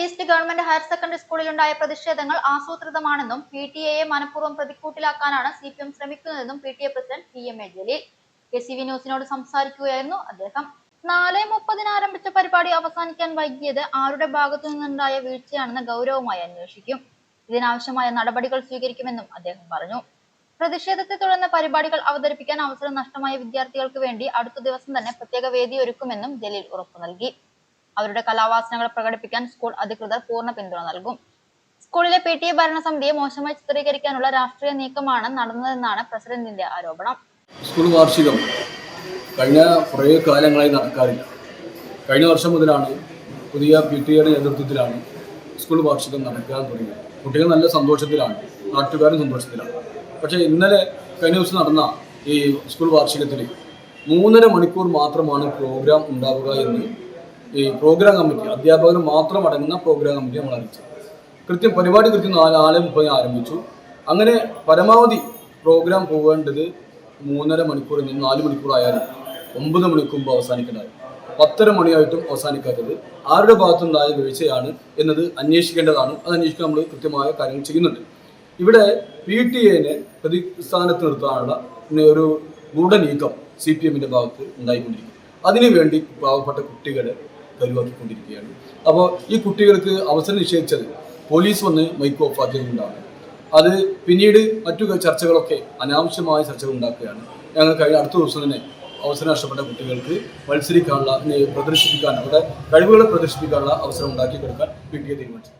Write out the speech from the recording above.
East government higher secondary സ്കൂളിലുണ്ടായ പ്രതിഷേധങ്ങൾ ആസൂത്രിതമാണെന്നും പി ടി എയെ മനഃപൂർവം പ്രതിക്കൂട്ടിലാക്കാനാണ് സി പി എം ശ്രമിക്കുന്നതെന്നും P T A president P M A Jaleel K C V ന്യൂസിനോട് സംസാരിക്കുകയായിരുന്നു അദ്ദേഹം. നാല് മുപ്പതിന് ആരംഭിച്ച പരിപാടി അവസാനിക്കാൻ വൈകിയത് ആരുടെ ഭാഗത്തു നിന്നുണ്ടായ വീഴ്ചയാണെന്ന് ഗൗരവമായി അന്വേഷിക്കും. ഇതിനാവശ്യമായ നടപടികൾ സ്വീകരിക്കുമെന്നും അദ്ദേഹം പറഞ്ഞു. പ്രതിഷേധത്തെ തുടർന്ന് പരിപാടികൾ അവതരിപ്പിക്കാൻ അവസരം നഷ്ടമായ വിദ്യാർത്ഥികൾക്ക് വേണ്ടി അടുത്ത ദിവസം തന്നെ പ്രത്യേക വേദി ഒരുക്കുമെന്നും ജലീൽ ഉറപ്പു നൽകി. അവരുടെ കലാവാസനകൾ പ്രകടിപ്പിക്കാൻ സ്കൂൾ അധികൃതർ പൂർണ പിന്തുണ നൽകും. സ്കൂളിലെ പി ടി എ ഭരണസമിതിയെ മോശമായി ചിത്രീകരിക്കാനുള്ള രാഷ്ട്രീയ നീക്കമാണ് നടന്നതെന്നാണ് പ്രസിഡന്റിന്റെ ആരോപണം. സ്കൂൾ വാർഷികം കഴിഞ്ഞ കുറേ കാലങ്ങളായി നടക്കാറില്ല. കഴിഞ്ഞ വർഷം മുതലാണ് പുതിയ പി ടി എയുടെ നേതൃത്വത്തിലാണ് സ്കൂൾ വാർഷികം നടക്കാൻ തുടങ്ങിയത്. കുട്ടികൾ നല്ല സന്തോഷത്തിലാണ് നാട്ടുകാരും സന്തോഷത്തിലാണ്. പക്ഷേ ഇന്നലെ കഴിഞ്ഞ ദിവസം നടന്ന ഈ സ്കൂൾ വാർഷികത്തിൽ മൂന്നര മണിക്കൂർ മാത്രമാണ് പ്രോഗ്രാം ഉണ്ടാവുക എന്ന് ഈ പ്രോഗ്രാം കമ്മിറ്റി അധ്യാപകർ മാത്രം അടങ്ങുന്ന പ്രോഗ്രാം കമ്മിറ്റി നമ്മൾ അറിയിച്ചു. കൃത്യം പരിപാടി കൃത്യം നാല് നാല് മുപ്പതിന് ആരംഭിച്ചു. അങ്ങനെ പരമാവധി പ്രോഗ്രാം പോകേണ്ടത് മൂന്നര മണിക്കൂറിൽ നിന്ന് നാല് മണിക്കൂർ ആയാലും ഒമ്പത് മണിക്ക് മുമ്പ് അവസാനിക്കേണ്ടത് പത്തര മണിയായിട്ടും അവസാനിക്കാത്തത്. ആരുടെ ഭാഗത്തുണ്ടായ വീഴ്ചയാണ് എന്നത് അന്വേഷിക്കേണ്ടതാണ്. അത് അന്വേഷിക്കാൻ നമ്മൾ കൃത്യമായ കാര്യങ്ങൾ ചെയ്യുന്നുണ്ട്. ഇവിടെ പി ടി എനെ പ്രതിസ്ഥാനത്ത് നിർത്താനുള്ള ഒരു ഗൂഢനീക്കം സി പി എമ്മിന്റെ ഭാഗത്ത് ഉണ്ടായിക്കൊണ്ടിരിക്കും അതിനുവേണ്ടി പാവപ്പെട്ട കുട്ടികളെ കരുവാക്കിക്കൊണ്ടിരിക്കുകയാണ് അപ്പോൾ ഈ കുട്ടികൾക്ക് അവസരം നിഷേധിച്ചത് പോലീസ് വന്ന് മൈക്ക് ഓഫ് ആക്കിയതുകൊണ്ടാണ്. അത് പിന്നീട് മറ്റു ചർച്ചകളൊക്കെ അനാവശ്യമായ ചർച്ചകൾ ഉണ്ടാക്കുകയാണ്. ഞങ്ങൾ കഴിഞ്ഞ അടുത്ത ദിവസം തന്നെ അവസരം നഷ്ടപ്പെട്ട കുട്ടികൾക്ക് മത്സരിക്കാനുള്ള പ്രദർശിപ്പിക്കാൻ അവരുടെ കഴിവുകളെ പ്രദർശിപ്പിക്കാനുള്ള അവസരം ഉണ്ടാക്കി കൊടുക്കാൻ പി ടി എ തീരുമാനിച്ചു.